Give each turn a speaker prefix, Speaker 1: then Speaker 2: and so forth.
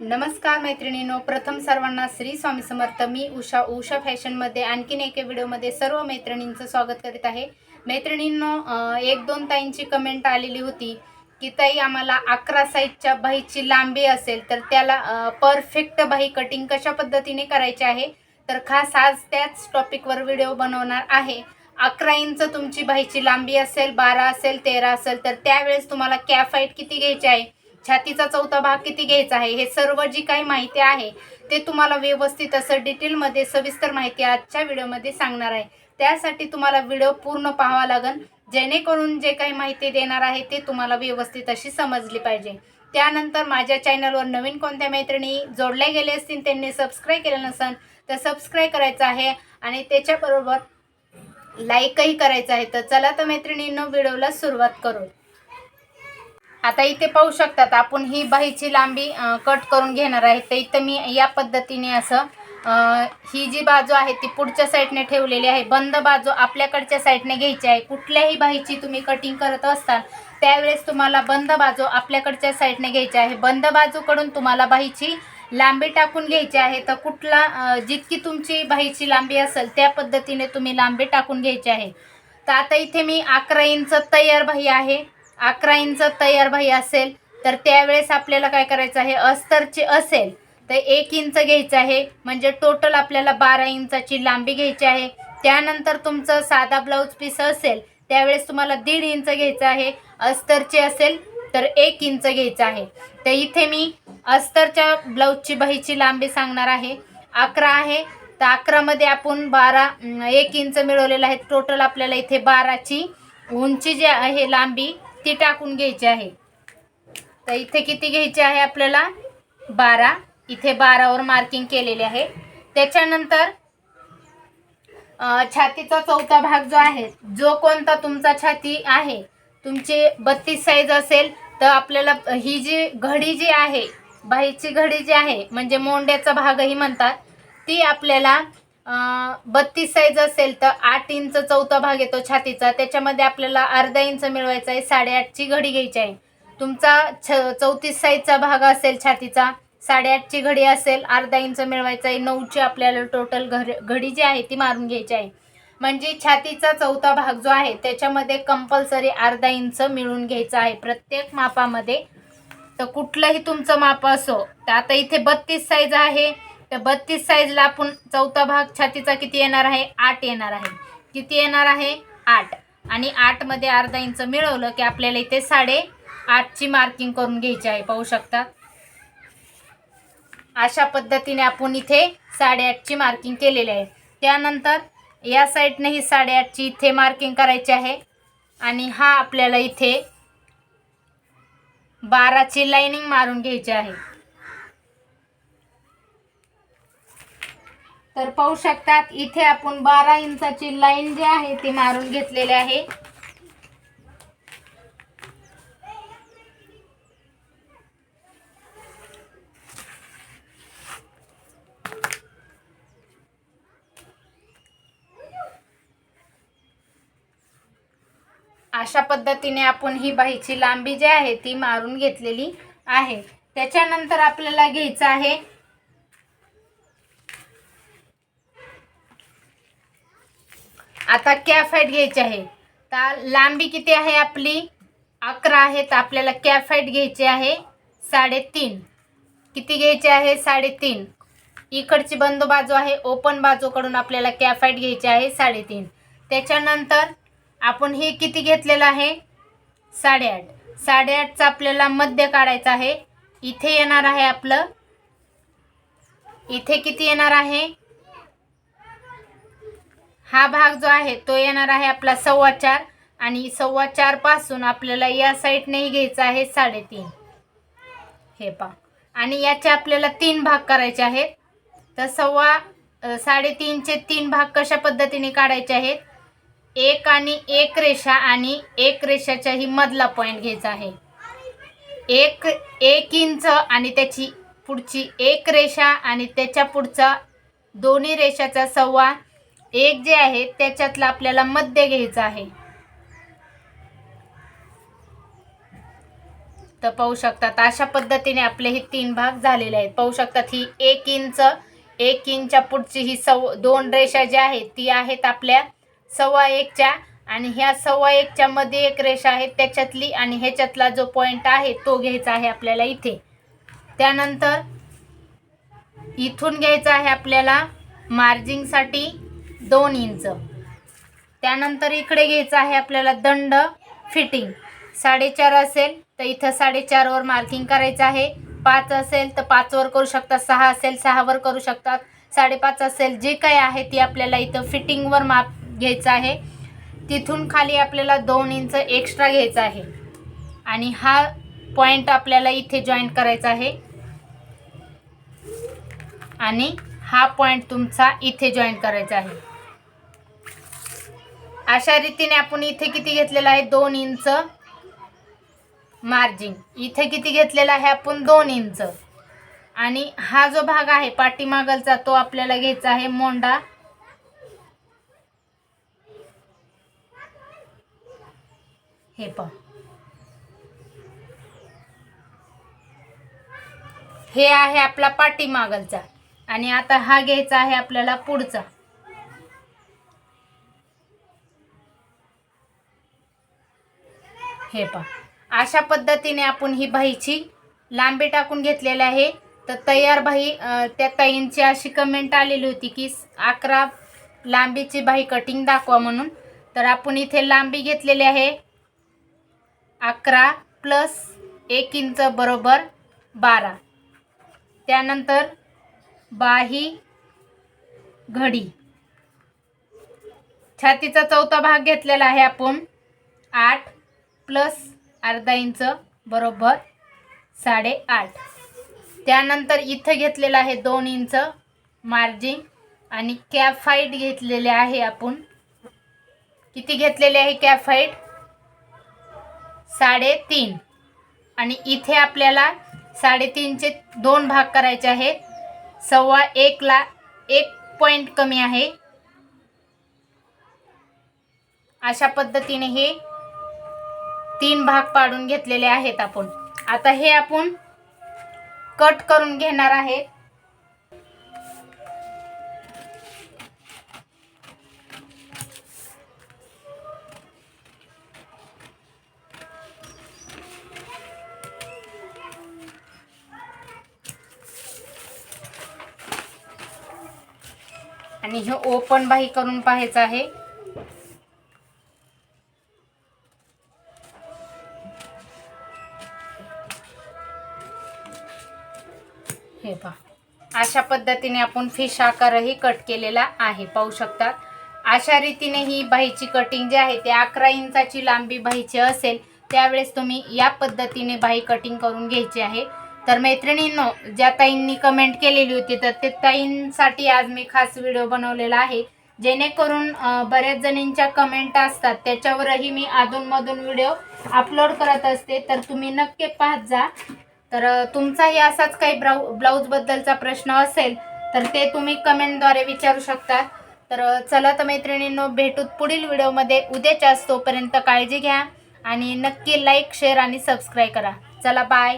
Speaker 1: नमस्कार मैत्रिणींनो प्रथम सर्वांना श्री स्वामी समर्थ. मी उषा उषा फॅशनमध्ये आणखीन एका व्हिडिओमध्ये सर्व मैत्रिणींचं स्वागत करीत आहे. मैत्रिणींनो एक दोन ताईंची कमेंट आलेली होती की ताई आम्हाला अकरा साईजच्या बाहीची लांबी असेल तर त्याला परफेक्ट बाही कटिंग कशा पद्धतीने करायची आहे? तर खास आज त्याच टॉपिकवर व्हिडिओ बनवणार आहे. अकरा इंच तुमची बाहीची लांबी असेल बारा असेल तेरा असेल तर त्यावेळेस तुम्हाला कॅफाईट किती घ्यायची आहे? छातीचा चौथा भाग किती घ्यायचा आहे? हे सर्व जी काही माहिती आहे ते तुम्हाला व्यवस्थित असं डिटेलमध्ये सविस्तर माहिती आजच्या व्हिडिओमध्ये सांगणार आहे. त्यासाठी तुम्हाला व्हिडिओ पूर्ण पाहावा लागेल. जेणेकरून जे काही माहिती देणार आहे ते तुम्हाला व्यवस्थित अशी समजली पाहिजे. त्यानंतर माझ्या चॅनलवर नवीन कोणत्या मैत्रिणी जोडल्या गेले असतील त्यांनी सबस्क्राईब केलं नसेल तर सबस्क्राईब करायचं आहे आणि त्याच्याबरोबर लाईकही करायचं आहे. तर चला तर मैत्रिणींनो व्हिडिओला सुरुवात करू. आता इथे पाहू शकतात आपण ही बाहीची लांबी कट करून घेणार आहे. तर इथं मी या पद्धतीने असं ही जी बाजू आहे ती पुढच्या साईडने ठेवलेली आहे. बंद बाजू आपल्याकडच्या साईडने घ्यायची आहे. कुठल्याही बाहीची तुम्ही कटिंग करत असताल त्यावेळेस तुम्हाला बंद बाजू आपल्याकडच्या साईडने घ्यायची आहे. बंद बाजूकडून तुम्हाला बाहीची लांबी टाकून घ्यायची आहे. तर कुठला जितकी तुमची बाहीची लांबी असेल त्या पद्धतीने तुम्ही लांबी टाकून घ्यायची आहे. तर आता इथे मी अकरा इंच तयार बाही आहे. अकरा इंच तयार बाही असेल तर त्यावेळेस आपल्याला काय करायचं आहे? अस्तरचे असेल तर एक इंच घ्यायचं आहे. म्हणजे टोटल आपल्याला बारा इंचाची लांबी घ्यायची आहे. त्यानंतर तुमचं साधा ब्लाऊज पीस असेल त्यावेळेस तुम्हाला दीड इंच घ्यायचं आहे. अस्तरचे असेल तर एक इंच घ्यायचं आहे. तर इथे मी अस्तरच्या ब्लाऊजची बाहीची लांबी सांगणार आहे. अकरा आहे. तर अकरामध्ये आपण बारा एक इंच मिळवलेलं आहे. टोटल आपल्याला इथे बाराची उंची जी आहे लांबी ती टाकून घ्यायची आहे? तर इथे किती घ्यायची आहे आपल्याला? बारा. इथे बारावर मार्किंग केलेले आहे. त्याच्यानंतर छातीचा चौथा भाग जो आहे जो कोणता तुमचा छाती आहे तुमची बत्तीस साईज असेल तर आपल्याला ही जी घडी जी आहे बाहीची घडी जी आहे म्हणजे मोंड्याचा भागही म्हणतात ती आपल्याला बत्तीस साईज असेल तर आठ इंच चौथा भाग येतो छातीचा. त्याच्यामध्ये आपल्याला अर्धा इंच मिळवायचा आहे साडेआठची घडी घ्यायची आहे. तुमचा छ चौतीस साईजचा भाग असेल छातीचा साडेआठची घडी असेल अर्धा इंच मिळवायचा आहे नऊची आपल्याला टोटल घर घडी जी आहे ती मारून घ्यायची आहे. म्हणजे छातीचा चौथा भाग जो आहे त्याच्यामध्ये कंपल्सरी अर्धा इंच मिळून घ्यायचा आहे प्रत्येक मापामध्ये. तर कुठलंही तुमचं माप असो तर आता इथे बत्तीस साईज आहे तर बत्तीस साईजला आपण चौथा भाग छातीचा किती येणार आहे? आठ येणार आहे. किती येणार आहे? आठ. आणि आठमध्ये अर्धा इंच मिळवलं की आपल्याला इथे साडे आठची मार्किंग करून घ्यायची आहे. पाहू शकता? अशा पद्धतीने आपण इथे साडेआठची मार्किंग केलेली आहे. त्यानंतर या साईडने ही साडेआठची इथे मार्किंग करायची आहे. आणि हा आपल्याला इथे बाराची लाईनिंग मारून घ्यायची आहे. तर पाहू शकतात इथे आपण बारा इंचाची लाईन जी आहे ती मारून घेतलेली आहे. अशा पद्धतीने आपण ही बाहीची लांबी जी आहे ती मारून घेतलेली आहे. त्याच्यानंतर आपल्याला घ्यायचं आहे आता कॅफाईट घ्यायची आहे. तर लांबी किती आहे आपली? अकरा आहे तर आपल्याला कॅफाईट घ्यायची आहे साडेतीन. किती घ्यायची आहे? साडेतीन. इकडची बंद बाजू आहे ओपन बाजूकडून आपल्याला कॅफाईट घ्यायची आहे साडेतीन. त्याच्यानंतर आपण हे किती घेतलेलं आहे? साडेआठ. साडेआठचं आपल्याला मध्य काढायचं आहे. इथे येणार आहे आपलं. इथे किती येणार आहे? हा भाग जो आहे तो येणार आहे आपला सव्वा चार आणि सव्वा चारपासून आपल्याला या साईडनेही घ्यायचा आहे साडेतीन. हे पा आणि याचे आपल्याला तीन भाग करायचे आहेत. तर सव्वा साडेतीनचे तीन भाग कशा पद्धतीने काढायचे आहेत? एक आणि एक रेषा आणि एक रेषाच्याही मधला पॉईंट घ्यायचा आहे. एक एक इंच आणि त्याची पुढची एक रेषा आणि त्याच्या पुढचा दोन्ही रेषाचा सव्वा एक जे आहे त्याच्यातलं आपल्याला मध्य घ्यायचं आहे. तर पाहू शकतात अशा पद्धतीने आपले हे तीन भाग झालेले आहेत. पाहू शकतात ही एक इंच एक इंचच्या पुढची ही सव दोन रेषा ज्या आहेत ती आहेत आपल्या सव्वा एकच्या. आणि ह्या सव्वा एकच्या मध्ये एक रेषा आहे त्याच्यातली आणि ह्याच्यातला जो पॉईंट आहे तो घ्यायचा आहे आपल्याला इथे. त्यानंतर इथून घ्यायचं आहे आपल्याला मार्जिंगसाठी दोन इंच. त्यानंतर इकडे घ्यायचं आहे आपल्याला दंड फिटिंग. साडेचार असेल तर इथं साडेचारवर मार्किंग करायचं आहे. पाच असेल तर पाचवर करू शकतात सहा असेल सहावर करू शकतात साडेपाच असेल जे काही आहे ती आपल्याला इथं फिटिंगवर माप घ्यायचं आहे. तिथून खाली आपल्याला दोन इंच एक्स्ट्रा घ्यायचा आहे. आणि हा पॉईंट आपल्याला इथे जॉईंट करायचा आहे. आणि हा पॉईंट तुमचा इथे जॉईंट करायचा आहे. अशा रीतीने आपण इथे किती घेतलेलं आहे? दोन इंच मार्जिन इथे किती घेतलेला आहे आपण? दोन इंच. आणि हा जो भाग आहे पाठीमागलचा तो आपल्याला घ्यायचा आहे मोंडा. हे पण हे आहे आपला पाठीमागलचा. आणि आता हा घ्यायचा आहे आपल्याला पुढचा. हे पहा. अशा पद्धतीने आपण ही बाईची लांबी टाकून घेतलेली आहे. तर तयार बाई त्या ताईंची अशी कमेंट आलेली होती की अकरा लांबीची बाई कटिंग दाखवा म्हणून. तर आपण इथे लांबी घेतलेली आहे. अकरा प्लस एक इंच बरोबर बारा. त्यानंतर बाही घडी. छातीचा चौथा भाग घेतलेला आहे आपण. आठ प्लस अर्धा इंच बरोबर साडेआठ. त्यानंतर इथं घेतलेलं आहे दोन इंच मार्जिन आणि कॅफाईट घेतलेले आहे आपण. किती घेतलेले आहे कॅफाईट? साडेतीन. आणि इथे आपल्याला साडेतीनचे दोन भाग करायचे आहेत. सव्वा एकला एक पॉईंट कमी आहे. अशा पद्धतीने हे तीन भाग पाडून घेतलेले आहेत आपण. आता हे आपण कट करून घेणार आहे. आणि हे ओपन बाही करून पाहायचं आहे. हे पहा. अशा पद्धतीने आपण फिश आकारही कट केलेला आहे पाहू शकतात अशा रीतीने ही बाहीची कटिंग जी आहे ते अकरा इंचाची लांबी बाहीची असेल त्यावेळेस तुम्ही या पद्धतीने बाही कटिंग करून घ्यायची आहे. तर मैत्रिणींनो ज्या ताईंनी कमेंट केलेली होती तर ते ताईंसाठी आज मी खास व्हिडिओ बनवलेला आहे. जेणेकरून बऱ्याच जणींच्या कमेंट असतात त्याच्यावरही मी अधूनमधून व्हिडिओ अपलोड करत असते. तर तुम्ही नक्की पाहत जा. तर तुमचाही असाच काही ब्राऊ ब्लाऊजबद्दलचा प्रश्न असेल तर ते तुम्ही कमेंटद्वारे विचारू शकता. तर चला तर मैत्रिणींनो भेटूत पुढील व्हिडिओमध्ये. उद्याच्या तोपर्यंत काळजी घ्या आणि नक्की लाईक शेअर आणि सबस्क्राईब करा. चला बाय.